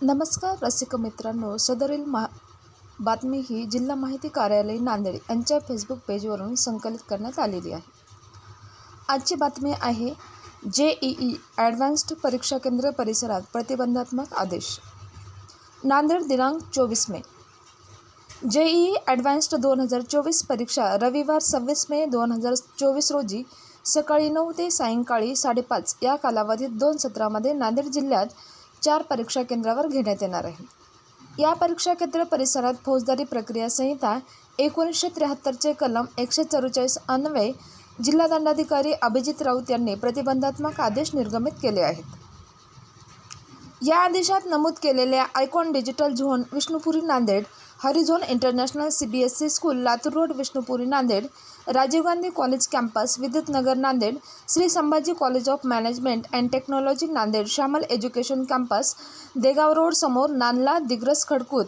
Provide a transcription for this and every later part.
नमस्कार रसिक मित्रांनो. सदरील मा बातमी ही जिल्हा माहिती कार्यालय नांदेड यांच्या फेसबुक पेजवरून संकलित करण्यात आलेली आहे. आजची बातमी आहे जे ई ई ॲडव्हान्स्ड परीक्षा केंद्र परिसरात प्रतिबंधात्मक आदेश. नांदेड दिनांक चोवीस मे. जे ई ई ॲडव्हान्स्ड दोन हजार चोवीस परीक्षा रविवार सव्वीस मे दोन हजार चोवीस रोजी सकाळी नऊ ते सायंकाळी साडेपाच या कालावधीत दोन सत्रामध्ये नांदेड जिल्ह्यात चार परीक्षा केंद्रावर घेण्यात येणार आहे. या परीक्षा केंद्र परिसरात फौजदारी प्रक्रिया संहिता एकोणीसशे त्र्याहत्तरचे कलम एकशे चव्वेचाळीस अन्वये जिल्हा दंडाधिकारी अभिजित राऊत यांनी प्रतिबंधात्मक आदेश निर्गमित केले आहेत. या आदेशात नमूद केलेल्या icon digital zone Vishnupuri Nanded horizon international C B S C school Latur road Vishnupuri Nanded Rajiv Gandhi college campus Vidyut Nagar Nanded Shri Sambhaji college of management and technology Nanded Shyamal education campus Degaon road समोर नानला दिग्रस खडकूत.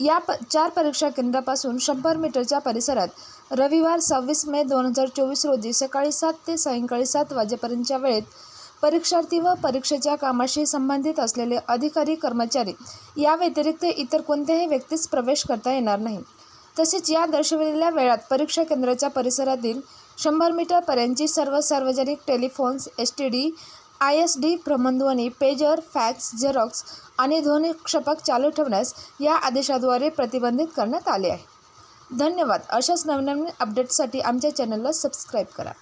या प चार परीक्षा केंद्रापासून शंभर मीटरच्या परिसरात रविवार सव्वीस मे दोन हजार चोवीस रोजी सकाळी सात ते सायंकाळी सात वाजेपर्यंतच्या वेळेत परीक्षार्थी व परीक्षेच्या कामाशी संबंधित असलेले अधिकारी कर्मचारी या व्यतिरिक्त इतर कोणत्याही व्यक्तीस प्रवेश करता येणार नाही. तसेच या दर्शविलेल्या वेळात परीक्षा केंद्राच्या परिसरातील शंभर मीटरपर्यंतची सर्व सार्वजनिक telephones S T D I S D भ्रमणध्वनी पेजर फॅक्स झेरॉक्स आणि ध्वनिक्षेपक चालू ठेवण्यास या आदेशाद्वारे प्रतिबंधित करण्यात आले आहे. धन्यवाद. अशाच नवनवीन अपडेट्ससाठी आमच्या चॅनलला सबस्क्राईब करा.